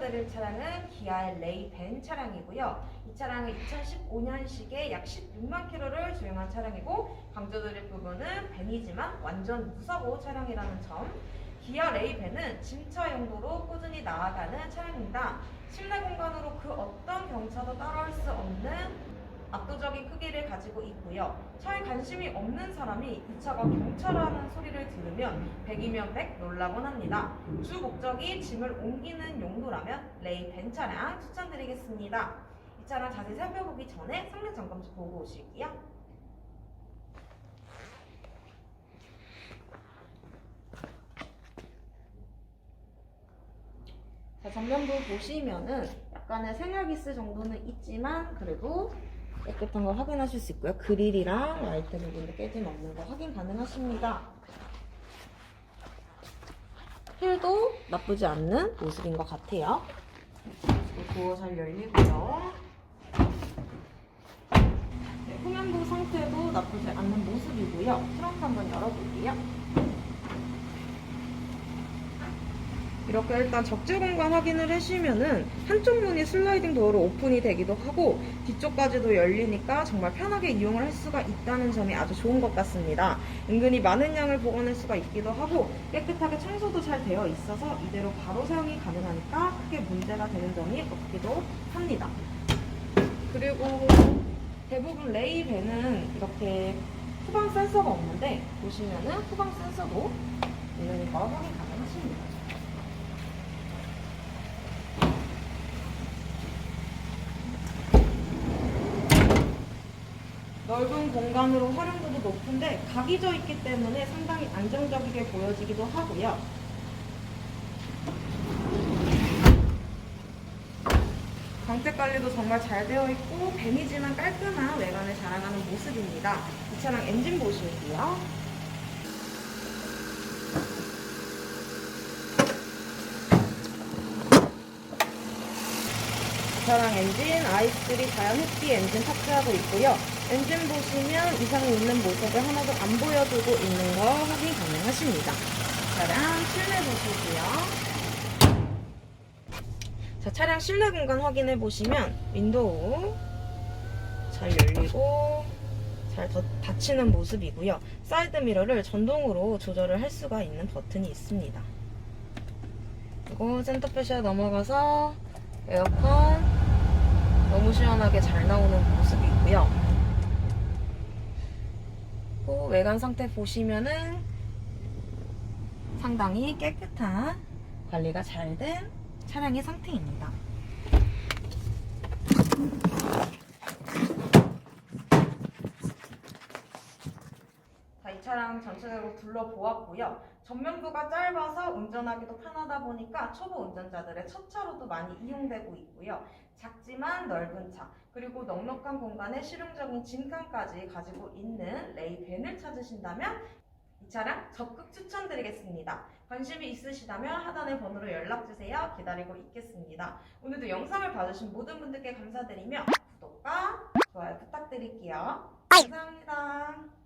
소개해드릴 차량은 기아의 레이벤 차량이고요. 이 차량은 2015년식에 약 16만 킬로를 주행한 차량이고 강조드릴 부분은 벤이지만 완전 무사고 차량이라는 점. 기아 레이벤은 짐차 용도로 꾸준히 나아가는 차량입니다. 실내 공간으로 그 어떤 경차도 따라올 수 없는 압도적인 크기를 가지고 있고요. 차에 관심이 없는 사람이 이 차가 경차라는 소리를 들으면 100이면 100 놀라곤 합니다. 주 목적이 짐을 옮기는 용도라면 레이 벤 차량 추천드리겠습니다. 이 차량 자세히 살펴보기 전에 성능 점검 보고 오실게요. 자, 전면부 보시면은 약간의 생활기스 정도는 있지만 그래도 깨끗한 거 확인하실 수 있고요. 그릴이랑 라이트 부분도 깨짐 없는 거 확인 가능하십니다. 휠도 나쁘지 않는 모습인 것 같아요. 도어 잘 열리고요. 네, 후면부 상태도 나쁘지 않는 모습이고요. 트렁크 한번 열어볼게요. 이렇게 일단 적재 공간 확인을 하시면은 한쪽 문이 슬라이딩 도어로 오픈이 되기도 하고 뒤쪽까지도 열리니까 정말 편하게 이용을 할 수가 있다는 점이 아주 좋은 것 같습니다. 은근히 많은 양을 보관할 수가 있기도 하고 깨끗하게 청소도 잘 되어 있어서 이대로 바로 사용이 가능하니까 크게 문제가 되는 점이 없기도 합니다. 그리고 대부분 레이벤은 이렇게 후방 센서가 없는데 보시면은 후방 센서도 있는 거 확인 가능하십니다. 넓은 공간으로 활용도도 높은데 각이 져 있기 때문에 상당히 안정적이게 보여지기도 하고요. 광택 관리도 정말 잘 되어 있고 벤이지만 깔끔한 외관을 자랑하는 모습입니다. 이 차량 엔진 보실게요. 이 차량 엔진 i3 자연 흡기 엔진 탑재하고 있고요. 엔진 보시면 이상이 있는 모습을 하나도 안 보여주고 있는 거 확인 가능하십니다. 차량 실내 보시고요. 자, 차량 실내 공간 확인해 보시면 윈도우 잘 열리고 잘 더- 닫히는 모습이고요. 사이드 미러를 전동으로 조절을 할 수가 있는 버튼이 있습니다. 그리고 센터페시아 넘어가서 에어컨 너무 시원하게 잘 나오는 모습이고요. 그 외관 상태 보시면은 상당히 깨끗한 관리가 잘 된 차량의 상태입니다. 차량 전체적으로 둘러보았고요. 전면부가 짧아서 운전하기도 편하다 보니까 초보 운전자들의 첫 차로도 많이 이용되고 있고요. 작지만 넓은 차, 그리고 넉넉한 공간에 실용적인 짐칸까지 가지고 있는 레이벤을 찾으신다면 이 차량 적극 추천드리겠습니다. 관심이 있으시다면 하단의 번호로 연락주세요. 기다리고 있겠습니다. 오늘도 영상을 봐주신 모든 분들께 감사드리며 구독과 좋아요 부탁드릴게요. 감사합니다.